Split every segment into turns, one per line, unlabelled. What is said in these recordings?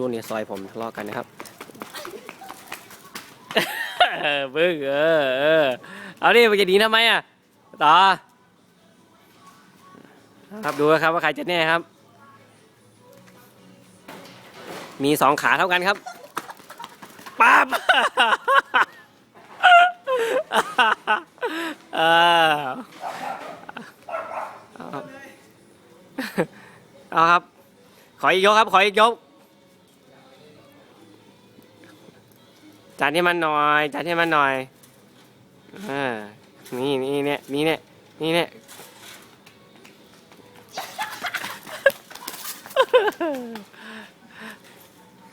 รุ่นในซอยผมทะเลาะกันนะครับบึ้งเออเออเอาดิมันจะหนีทำไมอะต่อครับดูนะครับว่าใครจะแน่ครับ มีสองขาเท่ากันครับปั๊าบเอาครับ ขออีกยกครับ ขออีกยก จัดให้มันหน่อย จัดให้มันหน่อยอ่านี่นี่เนี่ยนี่เนี่ยนี่เนี่ย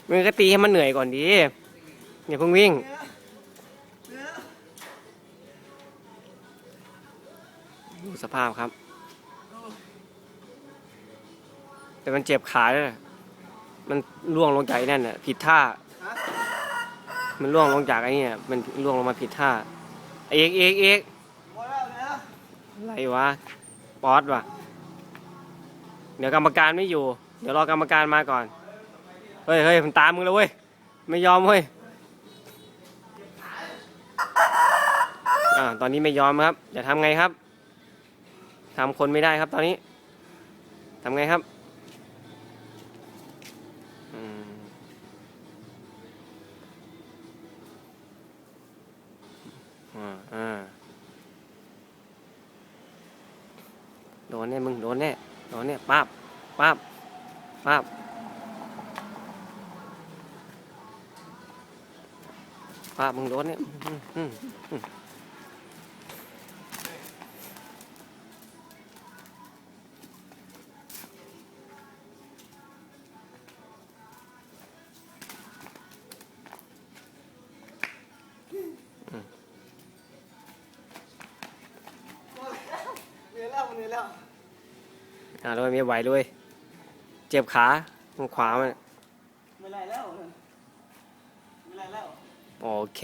มึงก็ตีให้มันเหนื่อยก่อนดีอย่าเพิ่งวิ่งดูสภาพครับ แต่มันเจ็บขาเลยมันล่วงลงใจากไอ้นั่นน่ะผิดท่า มันล่วงลงจากไอ้เนี่ยมันล่วงลงมาผิดท่าเอกเอกเอกอะไรวะป๊อตวะเดี๋ยวกรรมการไม่อยู่ เดี๋ยวรอกรรมการมาก่อน เฮ้ยเฮ้ยมันตามมึงแล้วเว้ย ไม่ยอมเว้ยอ่าตอนนี้ไม่ยอมครับ จะทำไงครับทำคนไม่ได้ครับตอนนี้ทำไงครับ อ่าโดนแน่มึงโดนแน่โดนแน่ปั๊บปั๊บปั๊บปั๊บมึงโดนเนี่
ย แล้วเหนื่อยแล้ว
อ่าโดนไม่ไหวเลยเจ็บขาตรงขวามัน
ไม่ไรแล้วไม่ไรแล้ว
โอเค